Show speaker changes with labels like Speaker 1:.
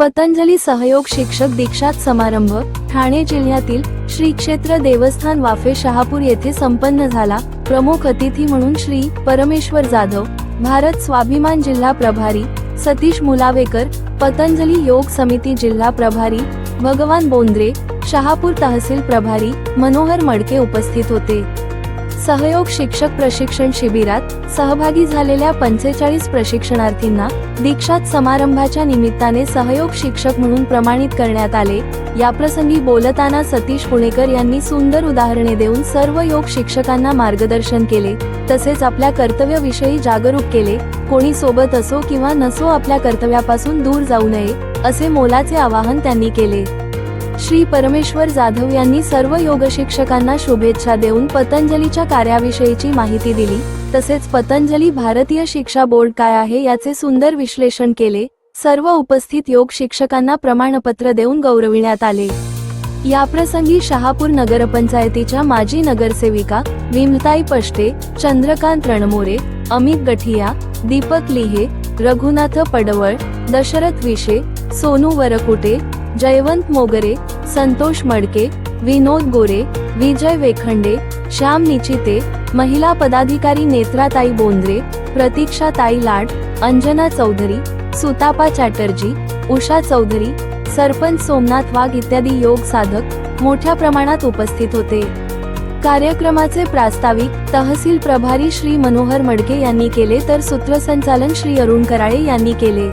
Speaker 1: पतंजली सहयोग शिक्षक दीक्षात समारंभ ठाणे जिल्ह्यातील श्री क्षेत्र देवस्थान वाफे शहापूर येथे संपन्न झाला. प्रमुख अतिथी म्हणून श्री परमेश्वर जाधव भारत स्वाभिमान जिल्हा प्रभारी सतीश मुलावेकर पतंजली योग समिती जिल्हा प्रभारी भगवान बोंद्रे शहापूर तहसील प्रभारी मनोहर मडके उपस्थित होते. सहयोग शिक्षक प्रशिक्षण शिबिरात सहभागी झालेल्या पंचेचाळीस प्रशिक्षणार्थींना दीक्षात समारंभाच्या निमित्ताने सहयोग शिक्षक म्हणून प्रमाणित करण्यात आले. याप्रसंगी बोलताना सतीश पुणेकर यांनी सुंदर उदाहरणे देऊन सर्व योग शिक्षकांना मार्गदर्शन केले तसेच आपल्या कर्तव्याविषयी जागरूक केले. कोणी सोबत असो किंवा नसो आपल्या कर्तव्यापासून दूर जाऊ नये असे मोलाचे आवाहन त्यांनी केले. श्री परमेश्वर जाधव यांनी सर्व योग शिक्षकांना शुभेच्छा देऊन पतंजलीच्या कार्याविषयीची माहिती दिली. तसेच पतंजली भारतीय शिक्षा बोर्ड काय आहे याचे सुंदर विश्लेषण केले. सर्व उपस्थित योग शिक्षकांना प्रमाणपत्र देऊन गौरविण्यात आले. याप्रसंगी शहापूर नगरपंचायतीच्या माजी नगरसेविका विमताई पष्टे चंद्रकांत रणमोरे अमित गठिया दीपक लिहे रघुनाथ पडवळ दशरथ विशे सोनू वरकुटे जयवंत मोगरे संतोष मडके विनोद गोरे विजय वेखंडे श्याम निचिते महिला पदाधिकारी नेत्राताई बोंद्रे प्रतीक्षाताई लाड अंजना चौधरी सुतापा चॅटर्जी उषा चौधरी सरपंच सोमनाथ वाघ इत्यादी योग साधक मोठ्या प्रमाणात उपस्थित होते. कार्यक्रमाचे प्रास्ताविक तहसील प्रभारी श्री मनोहर मडके यांनी केले तर सूत्रसंचालन श्री अरुण कराळे यांनी केले.